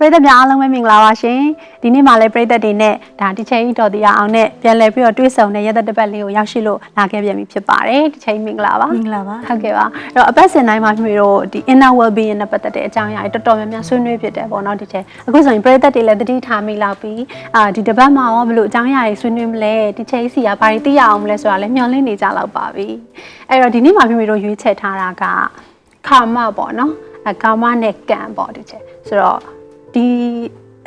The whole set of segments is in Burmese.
ပရိသတ်များအားလုံးပဲမင်္ဂလာပါရှင်ဒီနေ့မှလည်းပရိသတ်တွေနဲ့ဒါဒီချိန်တော်တရားအောင်နဲ့ပြန်လည်ပြီးတော့တွေ့ဆုံတဲ့ရက်သက်တစ်ပတ်လေးကိုရောက်ရှိလို့လာခဲ့ပြန်ပြီဖြစ်ပါတယ်ဒီချိန်မင်္ဂလာပါမင်္ဂလာပါဟုတ်ကဲ့ပါအဲ့တော့အပတ်စဉ်တိုင်းမှာမိမိတို့ဒီ inner well being နဲ့ပတ်သက်တဲ့အကြောင်းအရာတွေတော်တော်များများဆွေးနွေးဖြစ်တယ်ပေါ့နော်ဒီချိန်အခုဆိုရင်ပရိသတ်တွေလည်းတတိထားမိလောက်ပြီးအာဒီတစ်ပတ်မှာရောဘယ်လိုအကြောင်းအရာတွေဆွေးနွေးမလဲဒီချိန်စီကဘာတွေသိရအောင်မလဲဆိုတာလည်းမျှော်လင့်နေကြလောက်ပါပြီအဲ့တော့ဒီနေ့မှာမိမိတို့ရွေးချယ်ထားတာကခါမပေါ့နော်အဲကာမနဲ့ကံပေါ့ဒီချိန်ဆိုတော့ ဒီ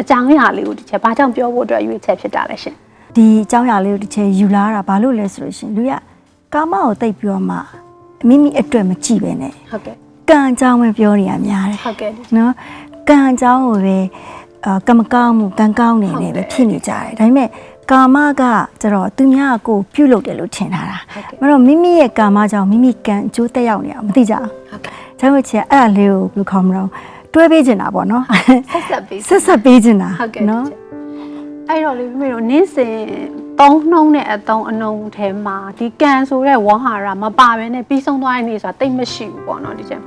အကြောင်းအရာလေးကိုဒီချိန်ဘာကြောင့်ပြောဖို့အတွက်ရွေးချယ်ဖြစ်တာလဲရှင်ဒီအကြောင်းအရာလေးကိုတစ်ချက်ယူလာတာဘာလို့လဲဆိုလို့ရှရင်လူရကာမကိုတိတ်ပြောမှမိမိအတွက်မကြည့်ပဲနဲ့ဟုတ်ကဲ့ကံအကြောင်းပဲပြောနေရများတယ်ဟုတ်ကဲ့နော်ကံအကြောင်းကိုပဲအာကံမကောင်းမှုကံကောင်းနေနေပဲဖြစ်နေကြတယ်ဒါပေမဲ့ကာမကကျတော့သူများကိုပြုတ်လုပ်တယ်လို့ထင်ထားတာဟုတ်ကဲ့မတော့မိမိရဲ့ကာမကြောင့်မိမိကံအကျိုးတက်ရောက်နေအောင်မသိကြဘူးဟုတ်ကဲ့ဒါမှမဟုတ်ချင်အဲ့ဒါလေးကိုဘယ်လိုခေါ်မလို့ တွဲပေးချင်တာပေါ့နော်ဆက်ဆက်ပြီးဆက်ဆက်ပေးချင်တာဟုတ်ကဲ့နော်အဲ့တော့လေမိတို့နေ့စဉ်သုံးနှုံးတဲ့အတုံးအနှုံထဲမှာဒီကန်ဆိုတဲ့ဝေါဟာရမပါဘဲနဲ့ပြီးဆုံးသွားတဲ့နေ့ဆိုတာတိတ်မရှိဘူးပေါ့နော်ဒီချက်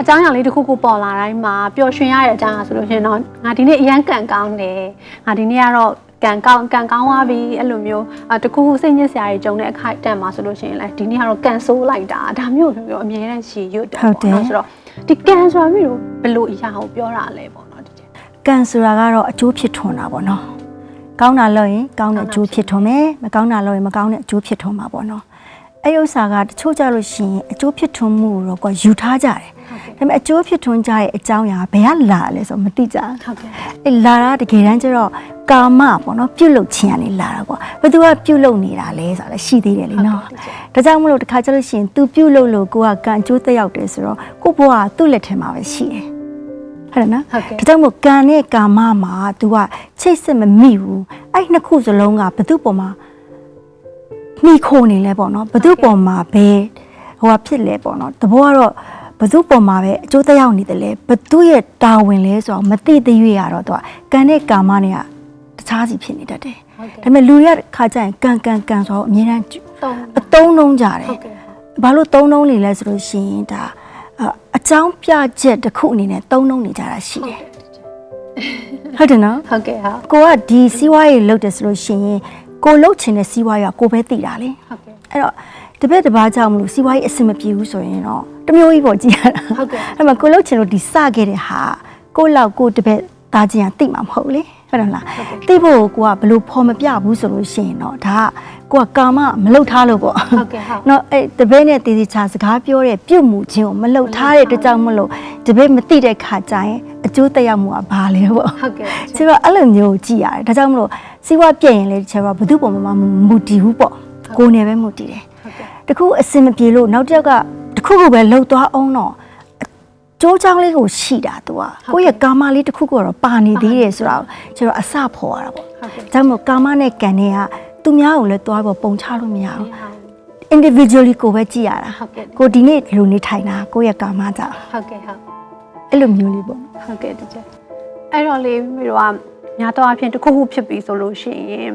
အကြောင်းအရာလေးတစ်ခုခုပေါ်လာတိုင်းမှာပျော်ရွှင်ရတဲ့အကြောင်းအရာဆိုလို့ရှိရင်တော့ငါဒီနေ့အရန်ကန်ကောင်းတယ်ငါဒီနေ့ကတော့ကန်ကောင်းကန်ကောင်းသွားပြီအဲ့လိုမျိုးအတခုခုစိတ်ညစ်စရာတွေကြုံတဲ့အခိုက်အတန့်မှာဆိုလို့ရှိရင်လည်းဒီနေ့ကတော့ကန်ဆိုးလိုက်တာဒါမျိုးမျိုးအမြဲတမ်းရှည်ရွတ်တယ်ပေါ့နော်ဆိုတော့ ဒီကန်ဆိုတာမျိုးဘယ်လိုအရာကိုပြောတာလဲပေါ့နော်ဒီချက်ကံဆိုတာကတော့အကျိုးဖြစ်ထွန်းတာပေါ့နော်ကောင်းတာလုပ်ရင်ကောင်းတဲ့အကျိုးဖြစ်ထွန်းမယ်မကောင်းတာလုပ်ရင်မကောင်းတဲ့အကျိုးဖြစ်ထွန်းမှာပေါ့နော်အဲ့ဥစ္စာကတချို့ကြလို့ရှိရင်အကျိုးဖြစ်ထွန်းမှုကိုတော့ကိုယ်ယူထားကြတယ် ဒါပေမဲ့အကျိုးဖြစ်ထွန်းကြရဲ့အကြောင်းအရာဘယ်ကလာလဲဆိုတော့မသိကြဘူးဟုတ်ကဲ့အဲ့လာတာတကယ်တမ်းကျတော့ကာမပေါ့နော်ပြုတ်လုခြင်းကနေလာတာပေါ့ဘယ်သူကပြုတ်လုနေတာလဲဆိုတာလည်းရှိသေးတယ်လीနော်ဒါကြောင့်မလို့တစ်ခါကျလို့ရှိရင် तू ပြုတ်လုလို့ကိုကကံအကျိုးသက်ရောက်တယ်ဆိုတော့ကိုဘွားကသူ့လက်ထဲမှာပဲရှိတယ်ဟုတ်တယ်နော်ဟုတ်ကဲ့ဒါကြောင့်မို့ကံနဲ့ကာမမှာ तू ကချိတ်ဆက်မမိဘူးအဲ့နှစ်ခုစလုံးကဘသူ့ပေါ်မှာမိခိုနေလဲပေါ့နော်ဘသူ့ပေါ်မှာပဲဟိုကဖြစ်လဲပေါ့နော်တဘောကတော့ ဘသူ့ပေါ်မှာပဲအကျိုးသက်ရောက်နေတယ်လေဘသူ့ရဲ့တာဝန်လဲဆိုတော့မသိသေးရတော့ तू ကကံနဲ့ကာမနဲ့ကတခြားစီဖြစ်နေတတ်တယ်ဟုတ်ကဲ့ဒါပေမဲ့လူတွေကခါကြရင်ကံကံကံဆိုတော့အမြဲတမ်းသုံးအတုံးလုံးကြတယ်ဟုတ်ကဲ့ဘာလို့သုံးလုံးနေလဲဆိုလို့ရှိရင်ဒါအအကြောင်းပြချက်တစ်ခုအနေနဲ့သုံးလုံးနေကြတာရှိတယ်ဟုတ်တယ်နော်ဟုတ်ကဲ့ဟာကိုကဒီစီးပွားရေးလုပ်တယ်ဆိုလို့ရှိရင်ကိုလှုပ်ချင်တဲ့စီးပွားရေးကကိုပဲသိတာလေဟုတ်ကဲ့အဲ့တော့ တပည့်တစ်ပါးကြောင့်မလို့စီးပွားရေးအဆင်မပြေဘူးဆိုရင်တော့တစ်မျိုးကြီးပေါ့ကြည်ရတာဟုတ်ကဲ့အဲ့မှာကိုလှုပ်ချင်လို့ဒီစခဲ့တဲ့ဟာကိုလောက်ကိုတပည့်သားချင်းကသိမှာမဟုတ်လေဟုတ်တယ်လားသိဖို့ကိုကဘလို့ဖော်မပြဘူးဆိုလို့ရှိရင်တော့ဒါကကိုကကာမမလှုပ်ထားလို့ပေါ့ဟုတ်ကဲ့ဟုတ်နော်အဲ့တပည့်နဲ့တည်တည်ချာစကားပြောတဲ့ပြုတ်မှုချင်းကိုမလှုပ်ထားတဲ့တကြောင်မလို့တပည့်မသိတဲ့ခါကျရင်အကျိုးသက်ရောက်မှုကဘာလဲပေါ့ဟုတ်ကဲ့ဆိုတော့အဲ့လိုမျိုးကိုကြည့်ရတယ်ဒါကြောင့်မလို့စီးပွားပြည့်ရင်လေဒီချက်တော့ဘု து ပုံမှာမမူတည်ဘူးပေါ့ကိုယ်နဲ့ပဲမူတည်တယ်ဟု တ်ကဲ့ တခုအစင်မပြေလို့နောက်တစ်ယောက်ကတခုခုပဲလှုပ်သွားအောင်တော့ကျိုးချောင်းလေးကိုရှိတာ तू อ่ะကိုယ့်ရဲ့ကာမလေးတစ်ခုခုကတော့ပါနေသေးတယ်ဆိုတာကိုကျွန်တော်အစဖော်ရတာပေါ့ ဟုတ်ကဲ့ ဒါကြောင့်မို့ကာမနဲ့ကံတွေကသူများကိုလည်းသွားပေါ်ပုံချလို့မရဘူး ဟုတ် individually ကိုပဲကြည့်ရတာ ဟုတ်ကဲ့ ကိုဒီနေ့လူနေထိုင်တာကိုယ့်ရဲ့ကာမကြောင့် ဟုတ်ကဲ့ဟုတ် အဲ့လိုမျိုးလေးပေါ့ ဟုတ်ကဲ့တကြအဲ့တော့လေပြီးတော့ညာတော့အဖြစ်တစ်ခုခုဖြစ်ပြီဆိုလို့ရှိရင်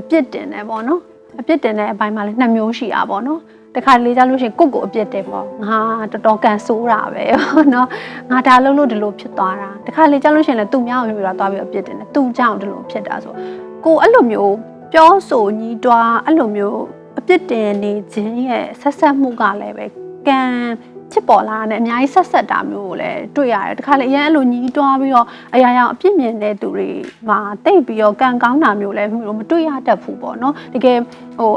အပြစ်တင်တယ်ပေါ့နော် အပြစ်တင်တဲ့အပိုင်းမှာလည်းနှစ်မျိုးရှိတာပေါ့နော်တခါလေကြားလို့ရှိရင်ကိုယ့်ကိုအပြစ်တင်ပေါ့ငါတော်တော်ကန်ဆိုးတာပဲပေါ့နော်ငါဒါလုံးလို့ဒီလိုဖြစ်သွားတာတခါလေကြားလို့ရှိရင်လည်းသူများကိုပြီးတော့သွားပြီးအပြစ်တင်တယ်သူကြောင့်ဒီလိုဖြစ်တာဆိုကိုအဲ့လိုမျိုးပြောဆိုညီးတွားအဲ့လိုမျိုးအပြစ်တင်နေခြင်းရဲ့ဆက်ဆက်မှုကလည်းပဲကံ ဖြစ်ပေါ်လာတဲ့အများကြီးဆက်ဆက်တာမျိုးကိုလည်းတွေ့ရတယ်တခါလေအရင်အဲ့လိုညီးတွားပြီးတော့အရာရာအပြစ်မြင်တဲ့သူတွေမှာတိတ်ပြီးတော့ကံကောင်းတာမျိုးလည်းမတွေ့ရတတ်ဘူးပေါ့နော်တကယ်ဟို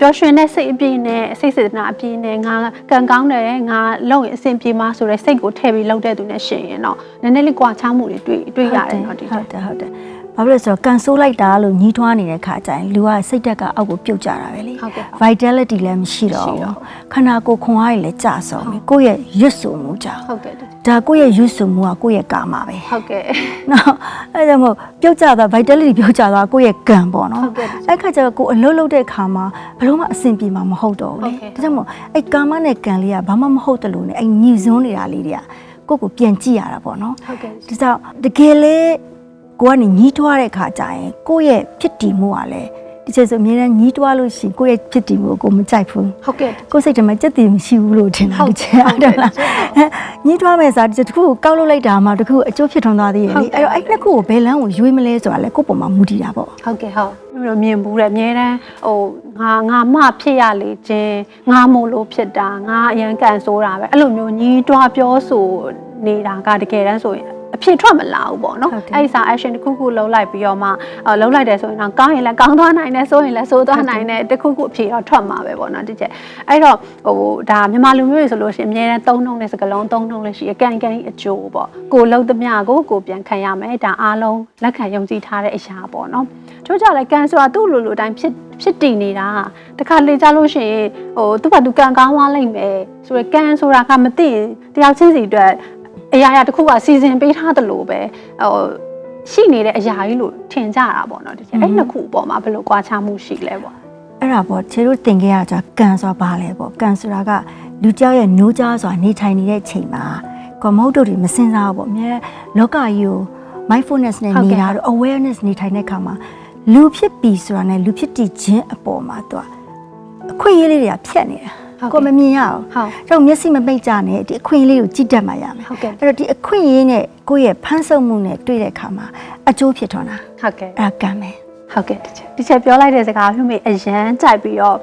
ပျော်ရွှင်တဲ့စိတ်အပြည့်နဲ့စိတ်စေတနာအပြည့်နဲ့ငါကံကောင်းတယ်ငါလုံရင်အဆင်ပြေမှာဆိုတဲ့စိတ်ကိုထည့်ပြီးလုပ်တဲ့သူနဲ့ရှင်ရင်တော့နည်းနည်းလေးကြွားချမှုတွေတွေ့တွေ့ရတယ်နော်ဒီဟုတ်တယ်ဟုတ်တယ် ဘာဖြစ်လို့လဲဆိုတော့ကန်ဆိုးလိုက်တာလို့ညီးထွားနေတဲ့ခါကျရင်လူကစိတ်ဓာတ်ကအောက်ကိုပြုတ်ကျတာပဲလေဟုတ်ကဲ့ vitality လည်းမရှိတော့မရှိဘူးတော့ခန္ဓာကိုယ်ခွန်အားကြီးလည်းကျဆုံးပြီကိုယ့်ရဲ့ရွတ်ဆိုမှုကြောင့်ဟုတ်ကဲ့ဒါကိုယ့်ရဲ့ရွတ်ဆိုမှုကကိုယ့်ရဲ့ကာမပဲဟုတ်ကဲ့နော်အဲဒါကြောင့်မို့ပြုတ်ကျသွား vitality ပြုတ်ကျသွားကိုယ့်ရဲ့ကံပေါ့နော်ဟုတ်ကဲ့အဲ့ခါကျတော့ကိုယ်အလုပ်လုပ်တဲ့ခါမှာဘယ်လို့မှအဆင်ပြေမှာမဟုတ်တော့ဘူးလေဟုတ်ကဲ့ဒါကြောင့်မို့အဲ့ကာမနဲ့ကံလေးကဘာမှမဟုတ်တယ်လို့ねအဲ့ညီစွန်းနေတာလေးတွေကကိုယ့်ကိုပြန်ကြည့်ရတာပေါ့နော်ဟုတ်ကဲ့ဒါကြောင့်တကယ်လေ ကိုကနေညီးထွားတဲ့ခါကျရင်ကိုယ့်ရဲ့ဖြစ်တည်မှုကလည်းဒီချက်ဆိုအများနဲ့ညီးတွားလို့ရှိရင်ကိုယ့်ရဲ့ဖြစ်တည်မှုကိုကိုမကြိုက်ဘူးဟုတ်ကဲ့ကိုယ်စိတ်ထဲမှာစက်တည်မရှိဘူးလို့ထင်တာဟုတ်ဒီချက်ဟုတ်အဲ့ကဲ့ဒါလားညီးတွားမဲ့စားဒီချက်တစ်ခုကိုကောက်လို့လိုက်တာမှတစ်ခုအကျိုးဖြစ်ထွန်းသွားသေးရဲ့ဟုလေတ်ကဲ့အဲ့တော့အဲ့နှစ်ခုကိုဘယ်လမ်းကိုရွေးမလဲဆိုတာလဲကိုယ့်ပုံမှာမူတည်တာပေါ့ဟုတ်ကဲ့ဟုတ်ပြီးတော့မြင်ဘူးတဲ့အများတန်းဟိုငါငါမဖြစ်ရလေခြင်းငါမို့လို့ဖြစ်တာငါအရန်ကန်ဆိုးတာပဲအဲ့လိုမျိုးညီးတွားပြောဆိုနေတာကတကယ်တမ်းဆိုရင် အဖြစ်ထွက်မလာဘူးပေါ့နော်ဟုတ်တယ်အဲ့ဒီစာ action တစ်ခုခုလုံးလိုက်ပြီးတော့မှအော်လုံးလိုက်တယ်ဆိုရင်တော့ကောင်းရင်လည်းကောင်းသွားနိုင်တယ်ဆိုရင်လည်းဆိုးသွားနိုင်တယ်တစ်ခုခုအဖြစ်တော့ထွက်မှာပဲပေါ့နော်ဒီချက်အဲ့တော့ဟိုဒါမြန်မာလူမျိုးတွေဆိုလို့ရှိရင်အများတန်းသုံးနှုံးတဲ့စကားလုံးသုံးနှုံးလို့ရှိရင်အကန်ကန်အကျိုးပေါ့ကိုလုံးသမျှကိုကိုပြန်ခံရမယ်ဒါအားလုံးလက်ခံယုံကြည်ထားတဲ့အရာပေါ့နော်ချို့ကြလည်းကန်ဆိုတာသူ့လိုလိုတိုင်းဖြစ်ဖြစ်တည်နေတာတခါလေကြလို့ရှိရင်ဟိုသူ့ဘာသူကန်ကောင်းသွားလိမ့်မယ်ဆိုရယ်ကန်ဆိုတာကမသိရင်တယောက်ချင်းစီအတွက် အရာရာတစ်ခုကစီစဉ်ပေးထားသလိုပဲဟိုရှိနေတဲ့အရာကြီးလို့ထင်ကြတာပေါ့နော်ဒီချက်အဲ့နှစ်ခုအပေါ်မှာဘယ်လိုကြွားချမှုရှိလဲပေါ့အဲ့ဒါပေါ့ခြေတို့တင်ခဲ့ရကြကန်ဆိုတာဘာလဲပေါ့ကန်ဆိုတာကလူကြောက်ရဲ့နိုးကြားဆိုတာနေထိုင်နေတဲ့ချိန်မှာကွန်မုတ်တို့တွေမစင်စားဘူးပေါ့အများလောကကြီးကို mindfulness နဲ့နေတာတို့ awareness နေထိုင်တဲ့အခါမှာလူဖြစ်ပြီဆိုတာနဲ့လူဖြစ်တည်ခြင်းအပေါ်မှာသူကအခွင့်အရေးလေးတွေကဖြတ်နေတာ ကိုယ်မမြင်ရအောင်ဟုတ်တော့မျက်စိမပိတ်ကြနဲ့ဒီအခွင့်အရေးလေးကိုကြည့်တတ်မှရမယ်ဟုတ်ကဲ့အဲ့တော့ဒီအခွင့်အရေးနဲ့ကိုယ့်ရဲ့ဖန်ဆုပ်မှုနဲ့တွေ့တဲ့အခါမှာအကျိုးဖြစ်ထွန်းတာဟုတ်ကဲ့အဲ့ဒါကံပဲဟုတ်ကဲ့ဒီချက်ဒီချက်ပြောလိုက်တဲ့စကားဖြူမေအရန်ကြိုက်ပြီးတော့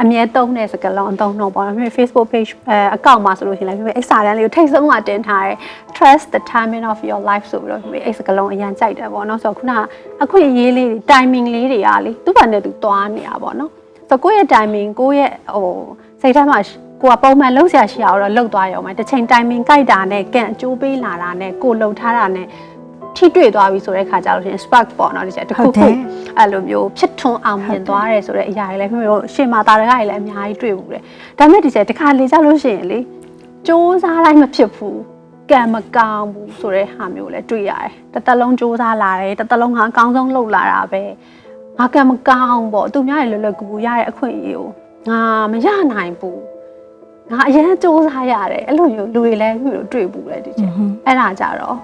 အမြဲသုံးတဲ့စကားလုံးအသုံးနှုန်းပေါ့နော်ဖြူမေ Facebook page အဲအကောင့်မှာဆိုလို့ရှိရင်လည်းဖြူမေအဲ့စာတန်းလေးကိုထိတ်ဆုံးမှတင်ထားတယ် trust the timing of your life ဆိုပြီးတော့ဖြူမေအဲ့စကားလုံးအရန်ကြိုက်တယ်ပေါ့နော်ဆိုတော့ခုနအခွင့်အရေးလေးတွေ timing လေးတွေကလေသူ့ဘာနဲ့သူသွားနေတာပေါ့နော် ဆိုတော့ကိုယ့်ရဲ့ timing ကိုယ့်ရဲ့ဟိုစိတ်ထဲမှာကိုကပုံမှန်လှုပ်ရှားရှိအောင်တော့လှုပ်သွားရုံပဲတစ်ချိန် timing ကြိုက်တာနဲ့ကန့်အကျိုးပေးလာတာနဲ့ကိုလှုပ်ထားတာနဲ့ထိတွေ့သွားပြီဆိုတဲ့ခါကျလို့ရှိရင် spark ပေါ့နော်ဒီချက်တစ်ခုခုအဲ့လိုမျိုးဖြစ်ထွန်းအောင်မြင်သွားတယ်ဆိုတဲ့အရာတွေလည်းမျိုးတို့ရှင်မာတာတွေကလည်းအများကြီးတွေ့ဘူးတယ်ဒါပေမဲ့ဒီချက်တစ်ခါလေကြလို့ရှိရင်လေစူးစားလိုက်မဖြစ်ဘူးကံမကောင်းဘူးဆိုတဲ့ဟာမျိုးလည်းတွေ့ရတယ်တစ်သက်လုံးစူးစားလာတယ်တစ်သက်လုံးကအကောင်းဆုံးလုပ်လာတာပဲ ငါကံမကောင်းပေါ့သူများတွေလွယ်လွယ်ကူကူရတဲ့အခွင့်အရေးကိုငါမရနိုင်ဘူးငါအရင်စူးစားရတယ်အဲ့လိုမျိုးလူတွေလည်းမျိုးတို့တွေ့ဘူးလေဒီချက်အဲ့ဒါကြတော့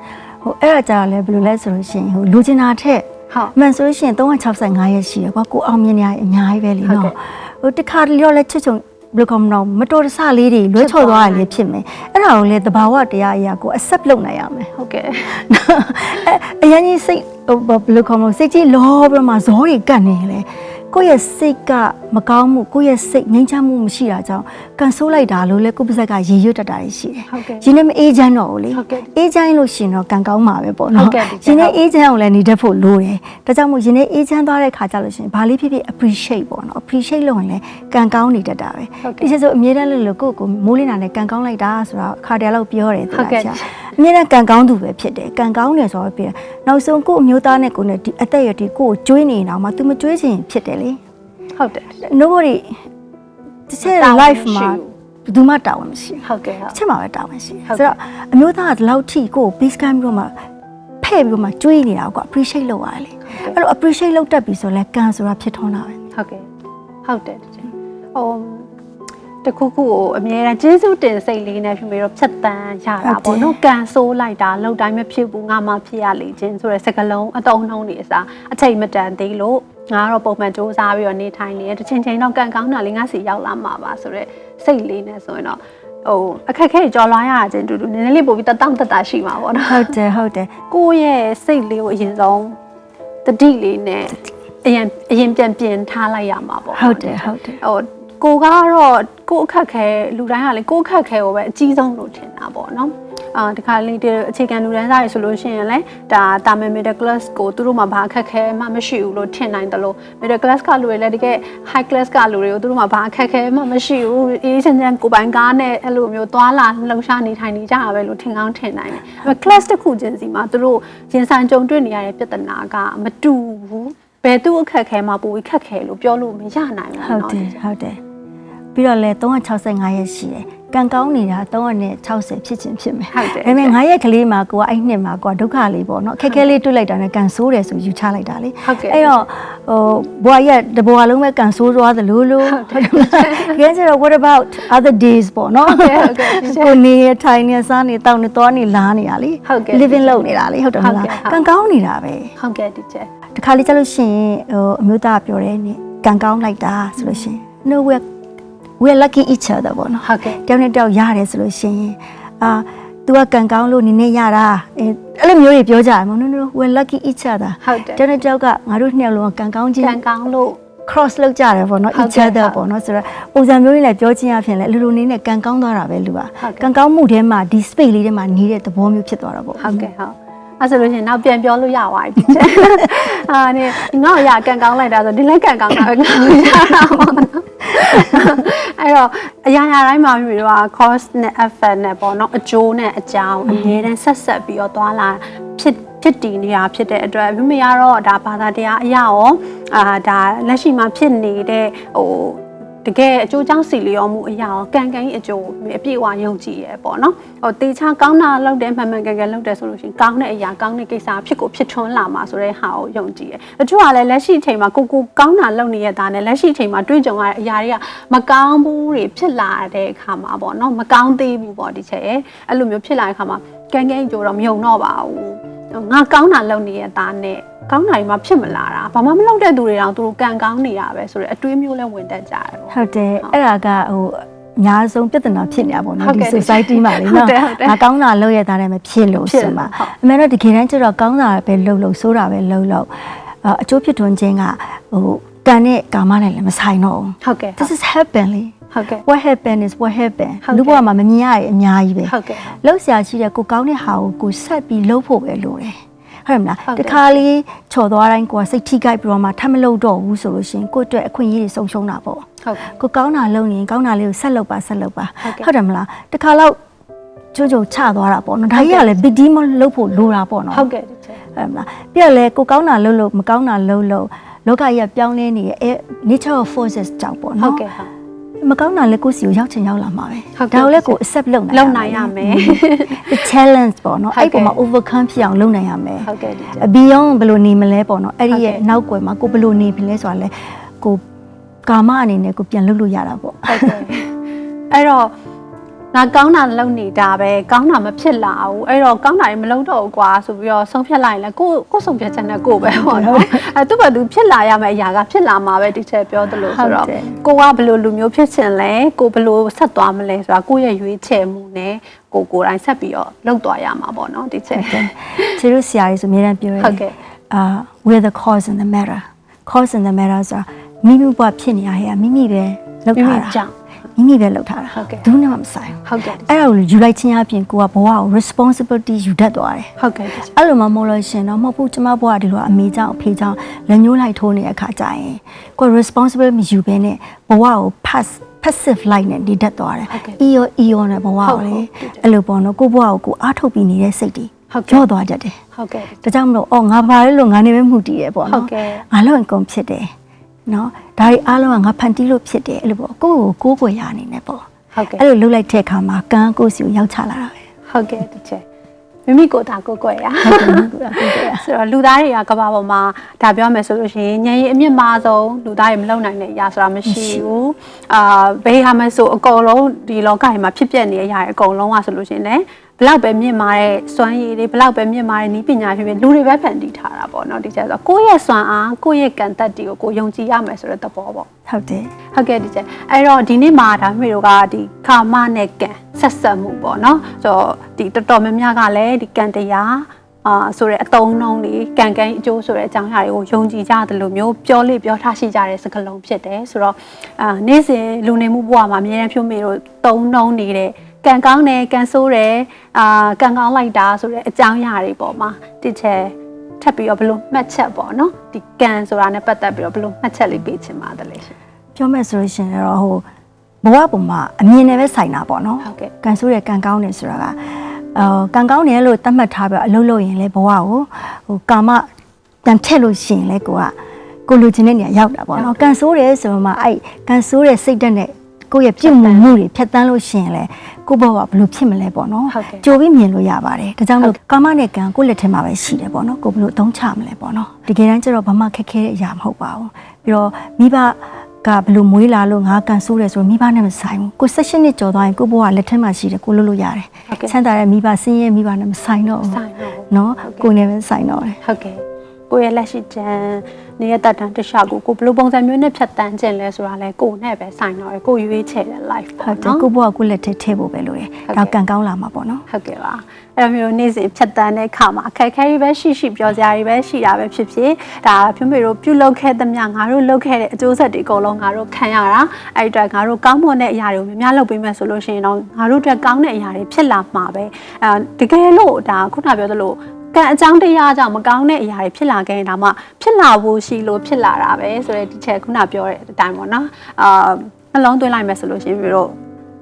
ဟိုအဲ့ဒါကြတော့လေဘယ်လိုလဲဆိုလို့ရှိရင်ဟိုလူကျင်တာထက်ဟုတ်အမှန်ဆိုလို့ရှိရင်365ရက်ရှိရကွာကိုအောင်မြင်နေရအများကြီးပဲလीဟုတ်ကဲ့နော်ဟိုတခါတလေတော့လဲချွတ်ချုံဘယ်လိုကောမလို့မတော်တဆလေးတွေလွဲချော်သွားရလေဖြစ်မယ်အဲ့ဒါကိုလေတဘာဝတရားအရာကို accept လုပ်နိုင်ရမယ်ဟုတ်ကဲ့အဲအရင်ကြီးစိတ်ဟို ဘယ်လိုကောမလို့စိတ်ကြီးလောပြီးမှဇောတွေကတ်နေလေကိုယ့်ရဲ့စိတ်ကမကောင်းမှုကိုယ့်ရဲ့စိတ်ငြိမ်းချမ်းမှုမရှိတာကြောင့်ကန်ဆိုးလိုက်တာလို့လေကိုယ့်ပါဇက်ကရေရွတ်တတ်တာတွေရှိတယ်ဟုတ်ကဲ့ရင်းနဲ့မအေးချမ်းတော့ဘူးလေဟုတ်ကဲ့အေးချမ်းလို့ရှရင်တော့ကံကောင်းမှာပဲပေါ့ဟုတ်နော်ကဲ့ဒီရချက်င်းနဲ့ဟုတ်အေးချမ်းအောင်လည်းနေတတ်ဖို့လိုတယ်ဒါကြောင့်မို့ရင်းနဲ့အေးချမ်းသွားတဲ့ခါကျလို့ရှရင်ဘာလေးဖြစ်ဖြစ် appreciate ပေါ့နော် appreciate လုပ်ရင်လည်းကံကောင်းနေတတ်တာပဲဟုတ်ကဲ့ဒီချက်ဆိုအမြဲတမ်းလို့လို့ကိုယ့်ကိုယ်မိုးလင်းတာနဲ့ကံကောင်းလိုက်တာဆိုတာခါတည်းလောက်ပြောတယ်သူဟုတ်ကကဲ့ကြာအမြဲတမ်းကံကောင်းသူပဲဖြစ်တယ်ကံကောင်းတယ်ဆိုတော့ပြနောက်ဆုံးကိုယ့်အမျိုးသားနဲ့ကိုယ်နဲ့ဒီအသက်ရဒီကိုယ့်ကိုကျွေးနေအောင်မှ तू မကျွေးချင်ဖြစ်တယ်လေ ဟုတ်တယ် nobody တစ်ချက်တာဝန် life မရှိမှာဘူးဘယ်သူမှတာဝန်မရှိဘူးဟုတ်ကဲ့ဟုတ်ချက်မှာပဲတာဝန်ရှိတယ်ဟုတ်ကဲ့ဆိုတော့အမျိုးသားကဒီလောက်ထိကိုယ် base camp ပြီးတော့မှဖဲ့ပြီးတော့မှကျွေးနေတာကို appreciate လုပ်ရတယ်လေအဲ့လို appreciate လုပ်တတ်ပြီဆိုလဲကံဆိုတာဖြစ်ထွန်းတာပဲ ဟုတ်ကဲ့ဟုတ်တယ်ဒီချက်ဟို တခုခုကိုအမြဲတမ်းကျေးဇူးတင်စိတ်လေးနဲ့ဖြစ်ပြီးတော့ဖြတ်တန်းရတာပေါ့နော်ကန်ဆိုးလိုက်တာလောက်တိုင်းမဖြစ်ဘူးငါမှဖြစ်ရလေခြင်းဆိုတဲ့စကားလုံးအတုံးနှုံးနေအစားအချိန်မတန်သေးလို့ငါကတော့ပုံမှန်စူးစမ်းပြီးတော့နေထိုင်နေတယ်တစ်ချိန်ချိန်တော့ကန်ကောင်းတာလေးငါစီရောက်လာမှာပါဆိုတော့စိတ်လေးနဲ့ဆိုရင်တော့ဟိုအခက်အခဲကြော်လွှားရတာချင်းတူတူနည်းနည်းလေးပို့ပြီးတတောင့်တတရှိမှာပေါ့နော်ဟုတ်တယ်ဟုတ်တယ်ကိုယ့်ရဲ့စိတ်လေးကိုအရင်ဆုံးတတိလေးနဲ့အရင်အရင်ပြန်ပြင်ထားလိုက်ရမှာပေါ့ဟုတ်တယ်ဟုတ်တယ်ဟို ကိုကတော့ကိုယ့်အခက်ခဲလူတိုင်းကလေကိုယ့်အခက်ခဲကိုပဲအကြီးဆုံးလို့ထင်တာပေါ့နော်အာဒီခါလေးဒီအခြေခံလူတန်းစားတွေဆိုလို့ရှိရင်လည်းဒါတာမန် middle class ကိုသူတို့မှဘာအခက်ခဲမှမရှိဘူးလို့ထင်နိုင်တယ်လို့ middle class ကလူတွေလည်းတကယ် high class ကလူတွေကိုသူတို့မှဘာအခက်ခဲမှမရှိဘူးအေးချမ်းချမ်းကိုယ်ပိုင်ကားနဲ့အဲ့လိုမျိုးသွာလာလှုပ်ရှားနေထိုင်နေကြတာပဲလို့ထင်ကောင်းထင်နိုင်တယ်ဒါပေမဲ့ class တစ်ခုချင်းစီမှာသူတို့ရင်ဆိုင်ကြုံတွေ့နေရတဲ့ပြဿနာကမတူဘူးဘယ်သူအခက်ခဲမှပိုပြီးခက်ခဲလို့ပြောလို့မရနိုင်ဘူး ဟုတ် เนาะ တယ်ဟုတ်တယ် ပြီးတော့လဲ365ရက်ရှိတယ်ကံကောင်းနေတာ360ဖြစ်ချင်းဖြစ်မယ်ဟုတ်တယ်ဒါပေမဲ့ငါရဲ့ကလေးမှာကိုကအဲ့နှစ်မှာကိုကဒုက္ခလေးပေါ့နော်အခက်အခဲလေးတွေ့လိုက်တာနဲ့ကန်ဆိုးတယ်ဆိုယူချလိုက်တာလေဟုတ်ကဲ့အဲ့တော့ဟိုဘွားရက်တဘွားလုံးပဲကန်ဆိုးသွားသလိုလိုဟုတ်တယ်မလားကဲဆိုတော့ what about other days ပေါ့နော်ဟုတ်ကဲ့ဟုတ်ကဲ့ကိုနေရထိုင်နေစားနေတောင်းနေသွားနေလားနေရလေဟုတ်ကဲ့ living လုပ်နေတာလေဟုတ်တယ်မလားဟုတ်ကဲ့ဟုတ်ကန်ကောင်းနေတာပဲဟုတ်ကဲ့ဒီချက်တခါလေးကျလို့ရှိရင်ဟိုအမျိုးသားပြောတယ်နေကန်ကောင်းလိုက်တာဆိုလို့ရှိရင် no we are we are lucky each other ပေါ့နော်ဟုတ်ကဲ့တယောက်နဲ့တယောက်ရတယ်ဆိုလို့ရှိရင်အာ तू ကကန်ကောင်းလို့နင်းနေရတာအဲအဲ့လိုမျိုးတွေပြောကြတယ်မဟုတ် no no we are lucky each other ဟုတ်တယ်တယောက်နဲ့တယောက်ကငါတို့နှစ်ယောက်လုံးကကန်ကောင်းချင်းကံကောင်းလို့ cross လောက်ကြတယ်ပေါ့နော်ဟုတ် each ကဲ့ other ဟုတ်ပေါ့နော်ဆိုတော့ပုံစံမျိုးလေးလည်းပြောချင်းအဖြစ်လဲအလိုလိုနေနဲ့ကန်ကောင်းသွားတာပဲလူကဟုတ်ကဲ့ကန်ကောင်းမှုထဲမှာဒီ space လေးထဲမှာနေတဲ့သဘောမျိုးဖြစ်သွားတာပေါ့ဟုတ်ကဲ့ဟုတ်အဲ့ဆိုလို့ရှိရင်နောက်ပြန်ပြောလို့ရပါပြီချက်အာနေငါ့ကိုရကံကောင်းလိုက်တာဆိုဒီလိုကံကောင်းတာပဲငါ့ကိုရတာပေါ့နော် အဲ့တော့အရာရာတိုင်းမှာမျိုးတော့ cost နဲ့ effect နဲ့ပေါ့နော်အကျိုးနဲ့အကြောင်းအမြဲတမ်းဆက်ဆက်ပြီးတော့သွားလာဖြစ်ဖြစ်တည်နေတာဖြစ်တဲ့အတွက်မိမိကတော့ဒါဘာသာတရားအရာရောအာဒါလက်ရှိမှာဖြစ်နေတဲ့ဟို တကယ်အကျိုးကြောင့်စီလျော်မှုအရာရောကံကံကြီးအကျိုးအပြည့်အဝယုံကြည်ရပေါ့နော်ဟိုတေချာကောင်းတာလုပ်တယ်မှန်မှန်ကန်ကန်လုပ်တယ်ဆိုလို့ရှိရင်ကောင်းတဲ့အရာကောင်းတဲ့ကိစ္စဖြစ်ကိုဖြစ်ထွန်းလာမှာဆိုတဲ့ဟာကိုယုံကြည်ရတချို့ကလည်းလက်ရှိအချိန်မှာကိုကိုကောင်းတာလုပ်နေရတာနဲ့လက်ရှိအချိန်မှာတွေ့ကြုံရတဲ့အရာတွေကမကောင်းဘူးတွေဖြစ်လာတဲ့အခါမှာပေါ့နော်မကောင်းသေးဘူးပေါ့ဒီချက်ရဲ့အဲ့လိုမျိုးဖြစ်လာတဲ့အခါမှာကံကံကြီးအကျိုးတော့မယုံတော့ပါဘူး ငါကောင်းတာလုပ်နေရတာနဲ့ကောင်းတာကြီးမှဖြစ်မလာတာဘာမှမလုပ်တဲ့သူတွေတောင်သူတို့ကံကောင်းနေတာပဲဆိုတော့အတွေးမျိုးလဲဝင်တတ်ကြတယ်ပေါ့ဟုတ်တယ်အဲ့ဒါကဟိုအများဆုံးပြဿနာဖြစ်နေတာပေါ့ဟုနော်တ်ဒီကဲ့ society မှာလေဟုတ်နော်တယ်ဟုတ်တယ်ငါကောင်းတာလုပ်ရတာနဲ့မဖြစ်လို့ဖြစ်ဆိုမှာဟုတ်အမှန်တော့တကယ်တမ်းကျတော့ကောင်းတာပဲလုပ်လို့ဆိုးတာပဲလုပ်လို့အအကျိုးဖြစ်ထွန်းခြင်းကဟိုကံနဲ့ကာမနဲ့လည်းမဆိုင်တော့ဘူးဟုတ်ကဲ့ this is happen လေ ဟုတ်ကဲ့ what happen is what happen ဟုတ်ကဲ့လူဘဝမှာမမြင်ရရင်အများကြီးပဲဟုတ်ကဲ့လှုပ်ရှားရှိတဲ့ကိုကောင်းတဲ့ဟာကိုကိုဆက်ပြီးလှုပ်ဖို့ပဲလိုတယ်ဟုတ်မလားဟုတ်ကဲ့တခါလေးချော်သွားတိုင်းကိုကစိတ်ထိကြိုက်ပြီးတော့မှထပ်မလှုပ်တော့ဘူးဆိုလို့ရှိရင်ကိုယ့်အတွက်အခွင့်အရေးတွေဆုံးရှုံးတာပေါ့ဟုတ်ကဲ့ကိုကောင်းတာလုပ်ရင်ကောင်းတာလေးကိုဆက်လုပ်ပါဆက်လုပ်ပါဟုတ်ကဲ့ဟုတ်တယ်မလားတခါတော့ချိုးချိုးချသွားတာပေါ့နော်ဒါကြီးကလည်း big deal မလုပ်ဖို့လိုတာပေါ့နော်ဟုတ်ကဲ့ဒီချက်ဟုတ်မလားပြီးတော့လေကိုကောင်းတာလုပ်လို့မကောင်းတာလုပ်လို့လောကကြီးကပြောင်းလဲနေရဲ့အဲ nature of forces ကြောင့်ပေါ့ဟုတ်နော်ကဲ့ဟုတ် မကောင်းတာလည်းကိုယ့်စီကိုရောက်ချင်ရောက်လာမှာပဲဟုတ်ကဲ့ ဒါကိုလည်းကို accept လုပ်နိုင်လုပ်နိုင်ရမယ် the challenge ပေါ့နော်ဟုတ်အဲ့ကဲ့ပေါ်မှာ overcome ဖြစ်အောင်လုပ်နိုင်ရမယ် ဟုတ်ကဲ့ဒီချက်အဘီယောဘယ်လိုနေမလဲပေါ့နော်အဲ့ဒီရဲ့ဟုတ်ကဲ့နောက်ွယ်မှာကိုဘယ်လိုနေပြီလဲဆိုတာလဲကိုကာမအနေနဲ့ကိုပြန်လုပ်လို့ရတာပေါ့ ဟုတ်ကဲ့အဲ့တော့ ငါကောင်းတာလုပ်နေတာပဲကောင်းတာမဖြစ်လာဘူးအဲ့တော့ကောင်းတာတွေမလုပ်တော့ဘူးကွာဆိုပြီးတော့ဆုံးဖြတ်လိုက်ရင်လည်းကိုကိုဆုံးဖြတ်ချက်နဲ့ကိုပဲပေါ့နော်အဲသူ့ဘာသူဖြစ်လာရမယ့်အရာကဖြစ်လာမှာပဲဒီချက်ပြောသလိုဆိုတော့ဟုတ်တယ်ကိုကဘယ်လိုလူမျိုးဖြစ်ချင်လဲကိုဘယ်လိုဆက်သွားမလဲဆိုတာကိုယ့်ရဲ့ရွေးချယ်မှုနဲ့ကိုကိုယ်တိုင်ဆက်ပြီးတော့လုပ်သွားရမှာပေါ့နော်ဒီချက်ခြေတို့ဆရာကြီးဆိုအများကြီးပြောရဲဟုတ်ကဲ့အာ we're the cause in the matter cause in the matter ဆိုတာမိမိဘဝဖြစ်နေရဟဲ့မိမိပဲလုပ်မိမိထားတာကြောင့် မိမိပဲလုပ်ထားတာဟုတ်ကဲ့ဘူးနဲ့မှမဆိုင်ဘူးဟုတ်ကဲ့ဒီချက်အဲ့ဒါကိုယူလိုက်ခြင်းအပြင်ကိုကဘဝကို responsibility ယူတတ်သွားတယ်ဟုတ်ကဲ့ဒီချက်အဲ့လိုမှမဟုတ်လို့ရှင်တော့မဟုတ်ဘူးကျမဘဝဒီလိုအမေကြောင့်အဖေကြောင့်လက်ညှိုးလိုက်ထိုးနေတဲ့အခါကျရင်ကိုယ် responsible မယူဘဲနဲ့ဘဝကို pass passive light နဲ့နေတတ်သွားတယ်ဟုတ်ကဲ့။ EO EO နဲ့ဘဝဟုတ်ကိုလေဟုတ်အဲ့လိုပေါ့နော်ကိုယ့်ဘဝကိုကိုယ်အားထုတ်ပြီးနေတဲ့စိတ်တွေဟုတ်ကဲ့ကြော့သွားတတ်တယ်ဟုတ်ကဲ့။ဒါကြောင့်မလို့အော်ငါဘာလဲလို့ငါနေပဲမှုတည်ရပေါ့ဟုတ်နော်ကဲ့။ငါလုံးအကုန်ဖြစ်တယ်။ နော်ဒါတွေအားလုံးကငါဖန်တီးလို့ဖြစ်တယ်အဲ့လိုပေါ့ကိုယ့်ကိုကိုယ်ကိုယ်ရအနေနဲ့ပေါ့ဟုတ်ကဲ့။အဲ့လိုလှုပ်လိုက်တဲ့အခါမှာကံကိုယ်စီကိုရောက်ချလာတာပဲဟုတ်ကဲ့ဒီချက်မိမိကိုယ်တာကိုယ်ကိုယ်ရ။ဟုတ်တယ်နော်ကိုယ်ကကိုယ်ကိုယ်ရဆိုတော့လူသားတွေကကမ္ဘာပေါ်မှာဒါပြောမယ်ဆိုလို့ရှိရင်ဉာဏ်ရည်အမြင့်မားဆုံးလူသားတွေမလုံနိုင်တဲ့အရာဆိုတာမရှိဘူးအာဘယ်ဟာမဆိုအကုန်လုံးဒီလောကကြီးမှာဖြစ်ပျက်နေတဲ့အရာတွေအကုန်လုံးကဆိုလို့ရှိရင်လည်း ဘလောက်ပဲမြင့်မားတဲ့စွမ်းရည်တွေဘလောက်ပဲမြင့်မားတဲ့နည်းပညာဖြစ်ဖြစ်လူတွေပဲဖန်တီးထားတာပေါ့နော်ဒီချက်ဆိုတော့ကိုယ့်ရဲ့စွမ်းအားကိုယ့်ရဲ့ကံတက်တီကိုကိုယ်ယုံကြည်ရမယ်ဆိုတဲ့သဘောပေါ့ဟုတ်တယ်ဟုတ်ကဲ့ဒီချက်အဲ့တော့ဒီနေ့မှာဒါမျိုးတို့ကဒီခါမနဲ့ကံဆက်ဆက်မှုပေါ့နော်ဆိုတော့ဒီတော်တော်များများကလည်းဒီကံတရားအာဆိုတဲ့အတုံးနှုံးတွေကံကံအကျိုးဆိုတဲ့အကြောင်းအရာတွေကိုယုံကြည်ကြတယ်လို့မျိုးပြောလေပြောထားရှိကြတဲ့စကားလုံးဖြစ်တယ်ဆိုတော့အာနေ့စဉ်လူနေမှုဘဝမှာအများအားဖြင့်မေတို့တုံးနှုံးနေတဲ့ ကံကောင်းတယ်ကံဆိုးတယ်အာကံကောင်းလိုက်တာဆိုတဲ့အကြောင်းအရာတွေပေါ့မှာတစ်ချက်ထပ်ပြီးတော့ဘယ်လိုမှတ်ချက်ပေါ့နော်ဒီကံဆိုတာနဲ့ပတ်သက်ပြီးတော့ဘယ်လိုမှတ်ချက်လေးပေးချင်ပါတယ်လေရှင်ပြောမယ်ဆိုလို့ရှိရင်တော့ဟိုဘဝပုံမှာအမြင်နဲ့ပဲဆိုင်တာပေါ့နော်ဟုတ်ကဲ့ကန်ဆိုးတဲ့ကန်ကောင်းတယ်ဆိုတာကအော်ကန်ကောင်းတယ်လို့သတ်မှတ်ထားပြီးတော့အလုပ်လုပ်ရင်လည်းဘဝကိုဟိုကာမပြန်ထက်လို့ရှိရင်လည်းကိုကကိုလူချင်းတဲ့နေရာရောက်တာပေါ့နော်ကန်ဆိုးတယ်ဆိုမှအဲ့ကန်ဆိုးတဲ့စိတ်ဓာတ်နဲ့ ကိုယ့်ရဲ့ပြုမှုမှုတွေဖြတ်တန်းလို့ရှိရင်လေကိုယ့်ဘဝကဘယ်လိုဖြစ်မလဲပေါ့နော်ဟုတ်ကဲ့ကြိုပြီးမြင်လို့ရပါတယ်ဒါကြောင့်မို့ကာမနဲ့ကံကိုယ့်လက်ထဲမှာပဲရှိတယ်ပေါ့နော်ကိုယ်ဘယ်လိုအသုံးချမလဲပေါ့နော်တကယ်တမ်းကျတော့ဘာမှခက်ခဲတဲ့အရာမဟုတ်ပါဘူးပြီးတော့မိဘကဘယ်လိုမွေးလာလို့ငါကန်ဆိုးတယ်ဆိုတော့မိဘနဲ့မဆိုင်ဘူးကို16နှစ်ကျော်သွားရင်ကိုယ့်ဘဝလက်ထဲမှာရှိတယ်ကိုလုပ်လို့ရတယ်ဟုတ်ကဲ့ချမ်းသာတဲ့မိဘစင်းရဲမိဘနဲ့မဆိုင်တော့ဘူးဆိုင်တော့ဘူးနော်ဟုတ်ကဲ့ကိုယ်နဲ့ပဲဆိုင်တော့တယ်ဟုတ်ကဲ့ ကိုယ့်ရဲ့လက်ရှိချမ်းနေရတတ်တန်တခြားကိုကိုဘယ်လိုပုံစံမျိုးနဲ့ဖြတ်တန်းခြင်းလဲဆိုတာလဲကိုယ်နဲ့ပဲဆိုင်တော့ရယ်ကိုရွေးချယ်တဲ့ life ဟုပေါ့တ်တယ်နော်ကိုယ့်ဘဝကိုယ့်လက်ထဲထည့်ဖို့ပဲလိုတယ်ဟုတ်ကဲ့ဒါကံကောင်းလာမှာပေါ့နော်ဟုတ်ကဲ့ပါအဲ့လိုမျိုးနေ့စဉ်ဖြတ်တန်းတဲ့ခါမှာအခက်အခဲတွေပဲရှိရှိပြောစရာတွေပဲရှိတာပဲဖြစ်ဖြစ်ဒါဖြိုးမေတို့ပြုလုပ်ခဲ့သမျှငါတို့လုပ်ခဲ့တဲ့အကျိုးဆက်တွေအကုန်လုံးငါတို့ခံရတာအဲ့ဒီအတွက်ငါတို့ကောင်းမွန်တဲ့အရာတွေကိုများများလုပ်ပေးမယ်ဆိုလို့ရှိရင်တော့ငါတို့အတွက်ကောင်းတဲ့အရာတွေဖြစ်လာမှာပဲအဲတကယ်လို့ဒါခုနပြောသလို ကံအကြောင်းတရားကြောင့်မကောင်းတဲ့အရာတွေဖြစ်လာခဲ့ရင်ဒါမှဖြစ်လာဖို့ရှိလို့ဖြစ်လာတာပဲဆိုတဲ့ဒီချက်ခုနပြောတဲ့အတိုင်းပေါ့နော်အာနှလုံးသွင်းလိုက်မယ်ဆိုလို့ရှိရင်ပြီးတော့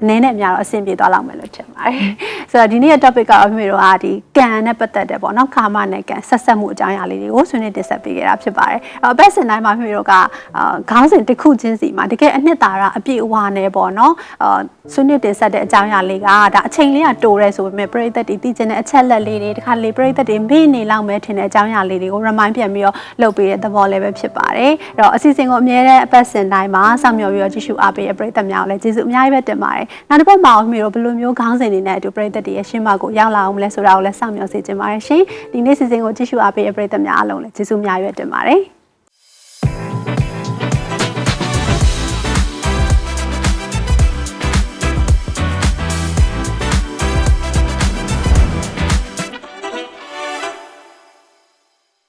အနေနဲ့အများတော့အဆင်ပြေသွားလောက်မယ်လို့ထင်ပါတယ်။ဆိုတော့ဒီနေ့ရဲ့ topic ကအမေတို့ကဒီကံနဲ့ပတ်သက်တဲ့ပေါ့နော်ခါမနဲ့ကံဆက်ဆက်မှုအကြောင်းအရာလေးတွေကိုဆွေးနွေးတင်ဆက်ပေးခဲ့တာဖြစ်ပါတယ်။အဲ့တော့ဘက်စင်တိုင်းမှာမေတို့ကအာခေါင်းစဉ်တစ်ခုချင်းစီမှာတကယ်အနှစ်သာရအပြည့်အဝနဲ့ပေါ့နော်အာ ဆွေးနွေးတင်ဆက်တဲ့အကြောင်းအရာလေးကဒါအချိန်လေးကတိုးရဲဆိုပေမဲ့ပရိသတ်တွေသိချင်တဲ့အချက်လက်လေးတွေတခါလေပရိသတ်တွေမေ့နေလောက်မဲ့ထင်တဲ့အကြောင်းအရာလေးတွေကို remind ပြန်ပြီးတော့လုပ်ပေးတဲ့သဘောလေးပဲဖြစ်ပါတယ်။အဲ့တော့အစီအစဉ်ကိုအမြဲတမ်းအပတ်စဉ်တိုင်းမှာစောင့်မျှော်ပြီးတော့ကြည့်ရှုအားပေးတဲ့ပရိသတ်များကိုလည်းကျေးဇူးအများကြီးပဲတင်ပါတယ်။နောက်တစ်ပတ်မှာအောင်မေတို့ဘယ်လိုမျိုးခေါင်းစဉ်တွေနဲ့အတူပရိသတ်တွေရဲ့ရှင်းမကိုရောက်လာအောင်မလဲဆိုတာကိုလည်းစောင့်မျှော်စေချင်ပါတယ်ရှင်။ဒီနေ့စီစဉ်ကိုကြည့်ရှုအားပေးတဲ့ပရိသတ်များအားလုံးလည်းကျေးဇူးအများကြီးပဲတင်ပါတယ်။